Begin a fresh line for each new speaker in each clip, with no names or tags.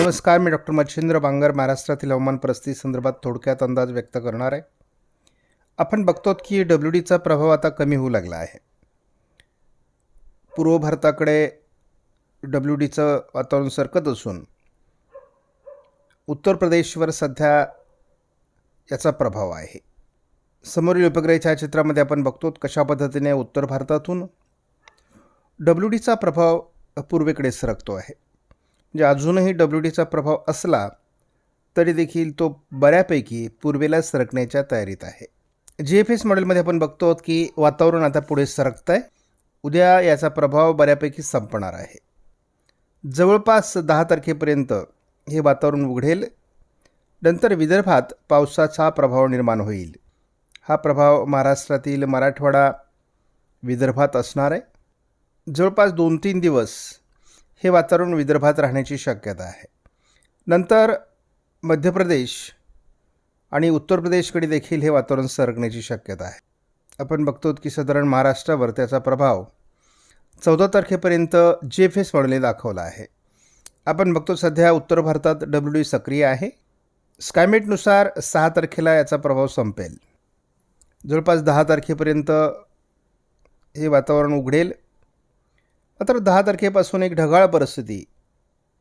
नमस्कार मी डॉक्टर मच्छिंद्र बांगर महाराष्ट्रातील हवामान परिस्थिती संदर्भात थोडक्यात अंदाज व्यक्त करणार आहे. आपण बघतो की डब्ल्यू डीचा प्रभाव आता कमी होऊ लागला आहे. पूर्व भारताकडे डब्ल्यू डीचं वातावरण सरकत असून उत्तर प्रदेशवर सध्या याचा प्रभाव आहे. समोरील उपग्रह छायाचित्रामध्ये आपण बघतो कशा पद्धतीने उत्तर भारतातून डब्ल्यू डीचा प्रभाव पूर्वेकडे सरकतो आहे. म्हणजे अजूनही डब्ल्यू डीचा प्रभाव असला तरी देखील तो बऱ्यापैकी पूर्वेला सरकण्याच्या तयारीत आहे. जी एफ एस मॉडेलमध्ये आपण बघतो आहोत की वातावरण आता पुढे सरकतं आहे उद्या याचा प्रभाव बऱ्यापैकी संपणार आहे. जवळपास दहा तारखेपर्यंत हे वातावरण उघडेल. नंतर विदर्भात पावसाचा प्रभाव निर्माण होईल. हा प्रभाव महाराष्ट्रातील मराठवाडा विदर्भात असणार आहे. जवळपास दोन तीन दिवस हे वातावरण विदर्भात राहण्याची शक्यता आहे. नंतर मध्य प्रदेश आणि उत्तर प्रदेशकडे देखील हे वातावरण सरकण्याची शक्यता आहे. आपण बघतो की साधारण महाराष्ट्रावर त्याचा प्रभाव चौदा तारखेपर्यंत जे फेस एस दाखवला आहे. आपण बघतो सध्या उत्तर भारतात डब्ल्यू डी सक्रिय आहे. स्कायमेटनुसार सहा तारखेला याचा प्रभाव संपेल. जवळपास दहा तारखेपर्यंत हे वातावरण उघडेल. मात्र दहा तारखेपासून एक ढगाळ परिस्थिती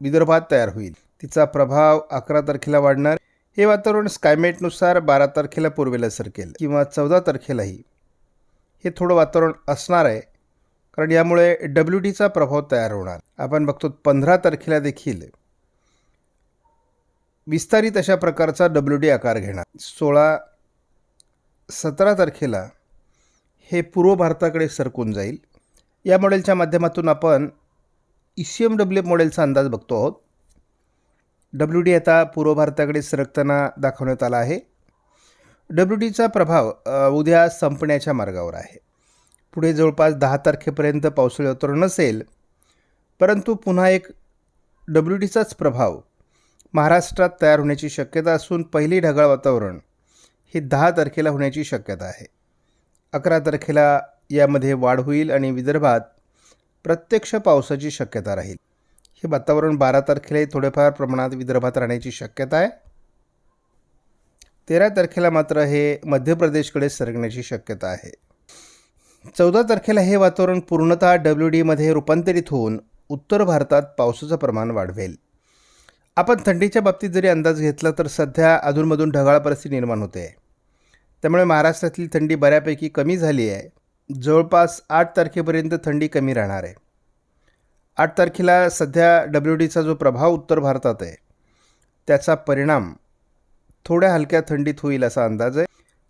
विदर्भात तयार होईल. तिचा प्रभाव अकरा तारखेला वाढणार. हे वातावरण स्कायमेटनुसार बारा तारखेला पूर्वेला सरकेल किंवा चौदा तारखेलाही. हे थोडं वातावरण असणार आहे. कारण यामुळे डब्ल्यू डीचा प्रभाव तयार होणार. आपण बघतो पंधरा तारखेला देखील. विस्तारित अशा प्रकारचा डब्ल्यू डी आकार घेणार. सोळा सतरा तारखेला हे पूर्व भारताकडे सरकून जाईल. या मॉडेलच्या माध्यमातून आपण ई सी एम डब्ल्यू मॉडेलचा अंदाज बघतो आहोत. डब्ल्यू डी आता पूर्व भारताकडे सरकताना दाखवण्यात आला आहे. डब्ल्यू डीचा प्रभाव उद्या संपण्याच्या मार्गावर आहे. पुढे जवळपास दहा तारखेपर्यंत पावसाळी वातावरण नसेल परंतु पुन्हा एक डब्ल्यू डीचाच प्रभाव महाराष्ट्रात तयार होण्याची शक्यता असून पहिली ढगाळ वातावरण हे दहा तारखेला होण्याची शक्यता आहे. अकरा तारखेला यामध्ये वाढ होईल आणि विदर्भात प्रत्यक्ष पावसाची शक्यता राहील. हे वातावरण बारा तारखेलाही थोडेफार प्रमाणात विदर्भात राहण्याची शक्यता आहे. तेरा तारखेला मात्र हे मध्य प्रदेशकडे सरकण्याची शक्यता आहे. चौदा तारखेला हे वातावरण पूर्णतः डब्ल्यू डीमध्ये रूपांतरित होऊन उत्तर भारतात पावसाचं प्रमाण वाढवेल. आपण थंडीच्या बाबतीत जरी अंदाज घेतला तर सध्या अधूनमधून ढगाळ परिस्थिती निर्माण होते. त्यामुळे महाराष्ट्रातील थंडी बऱ्यापैकी कमी झाली आहे. जवळपास आठ तारखेपर्यंत थंडी कमी राहणार आहे. आठ तारखेला सध्या डब्ल्यू डीचा जो प्रभाव उत्तर भारतात आहे त्याचा परिणाम थोड्या हलक्या थंडीत होईल असा अंदाज आहे.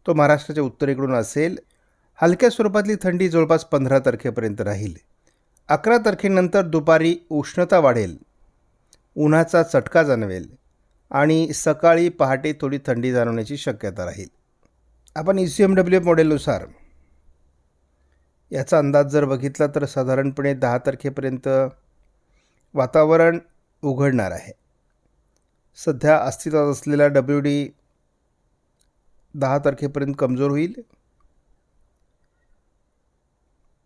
तो महाराष्ट्राच्या उत्तरेकडून असेल. हलक्या स्वरूपातली थंडी जवळपास पंधरा तारखेपर्यंत राहील. अकरा तारखेनंतर दुपारी उष्णता वाढेल. उन्हाचा चटका जाणवेल. आणि सकाळी पहाटे थोडी थंडी जाणवण्याची शक्यता राहील. आपण ई सी एम डब्ल्यू मॉडेलनुसार याचा अंदाज जर बघितला तर साधारणपणे दहा तारखेपर्यंत वातावरण उघडणार आहे. सध्या अस्तित्वात असलेला डब्ल्यू डी दहा तारखेपर्यंत कमजोर होईल.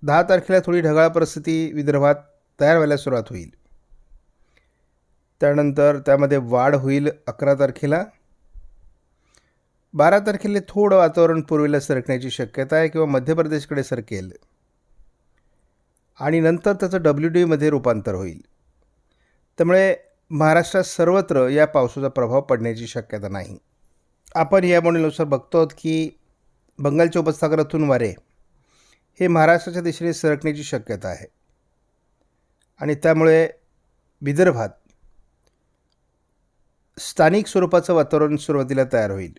दहा तारखेला थोडी ढगाळ परिस्थिती विदर्भात तयार व्हायला सुरुवात होईल. त्यानंतर त्यामध्ये वाढ होईल अकरा तारखेला. बारा तारखेला थोडं वातावरण पूर्वेला सरकण्याची शक्यता आहे किंवा मध्य प्रदेशकडे सरकेल. आणि नंतर त्याचं डब्ल्यू डीमध्ये रूपांतर होईल. त्यामुळे महाराष्ट्रात सर्वत्र या पावसाचा प्रभाव पडण्याची शक्यता नाही. आपण या मॉडेलनुसार बघतो आहोत की बंगालच्या उपसागरातून वारे हे महाराष्ट्राच्या दिशेने सरकण्याची शक्यता आहे. आणि त्यामुळे विदर्भात स्थानिक स्वरूपाचं वातावरण सुरुवातीला तयार होईल.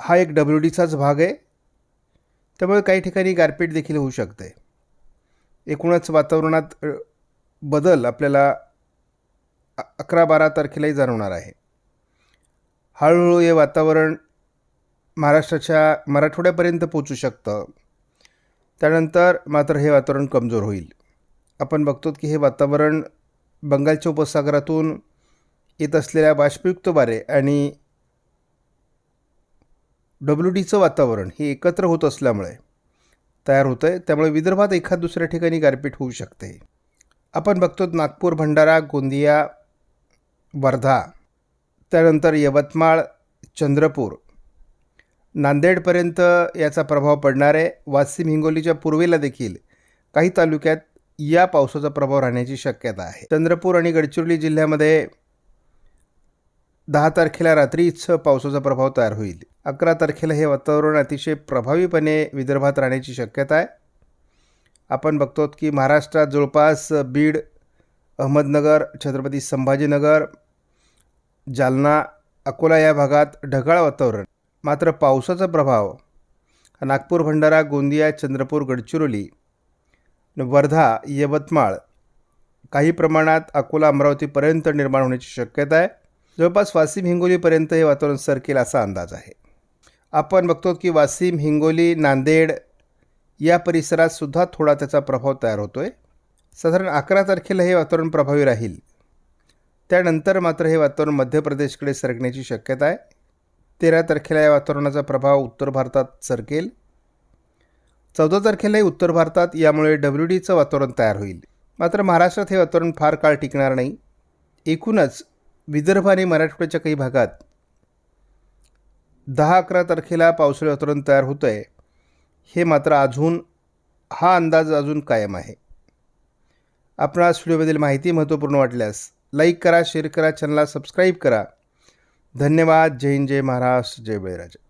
हा एक डब्ल्यू डीचाच भाग आहे. त्यामुळे काही ठिकाणी गारपीट देखील होऊ शकते. एकूणच वातावरणात बदल आपल्याला अकरा बारा तारखेलाही जाणवणार आहे. हळूहळू हे वातावरण महाराष्ट्राच्या मराठवाड्यापर्यंत पोचू शकतं. त्यानंतर मात्र हे वातावरण कमजोर होईल. आपण बघतो की हे वातावरण बंगालच्या उपसागरातून येत असलेल्या बाष्पयुक्त वारे आणि डब्ल्यू डीचं वातावरण हे एकत्र होत असल्यामुळे तयार होतं आहे त्यामुळे विदर्भात एखाद दुसऱ्या ठिकाणी गारपीट होऊ शकते. आपण बघतो नागपूर भंडारा गोंदिया वर्धा त्यानंतर यवतमाळ चंद्रपूर. नांदेडपर्यंत याचा प्रभाव पडणार आहे. वाशिम हिंगोलीच्या पूर्वेला देखील काही तालुक्यात या पावसाचा प्रभाव राहण्याची शक्यता आहे. चंद्रपूर आणि गडचिरोली जिल्ह्यामध्ये दहा तारखेला रात्रीच पावसाचा प्रभाव तयार होईल. अकरा तारखेला हे वातावरण अतिशय प्रभावीपणे विदर्भात राहण्याची शक्यता आहे. आपण बघतो की महाराष्ट्रात जवळपास बीड अहमदनगर छत्रपती संभाजीनगर जालना अकोला या भागात ढगाळ वातावरण. मात्र पावसाचा प्रभाव नागपूर भंडारा गोंदिया चंद्रपूर गडचिरोली वर्धा यवतमाळ काही प्रमाणात अकोला अमरावतीपर्यंत निर्माण होण्याची शक्यता आहे. जवळपास वाशिम हिंगोलीपर्यंत हे वातावरण सरकेल असा अंदाज आहे. आपण बघतो की वाशिम हिंगोली नांदेड या परिसरात सुद्धा थोडा त्याचा प्रभाव तयार होतो आहे साधारण अकरा तारखेला हे वातावरण प्रभावी राहील. त्यानंतर मात्र हे वातावरण मध्य प्रदेशकडे सरकण्याची शक्यता आहे. तेरा तारखेला या वातावरणाचा प्रभाव उत्तर भारतात सरकेल. चौदा तारखेलाही उत्तर भारतात यामुळे डब्ल्यू डीचं वातावरण तयार होईल. मात्र महाराष्ट्रात हे वातावरण फार काळ टिकणार नाही. एकूणच विदर्भ आणि मराठवाड्याच्या काही भागात दहा अकरा तारखेला पावसाळी वातावरण तयार होतं आहे हे मात्र अजून हा अंदाज अजून कायम आहे. आपणास व्हिडिओमधील माहिती महत्त्वपूर्ण वाटल्यास लाईक करा शेअर करा चॅनलला सबस्क्राईब करा. धन्यवाद. जय हिंद जय महाराष्ट्र जय बळीराजा.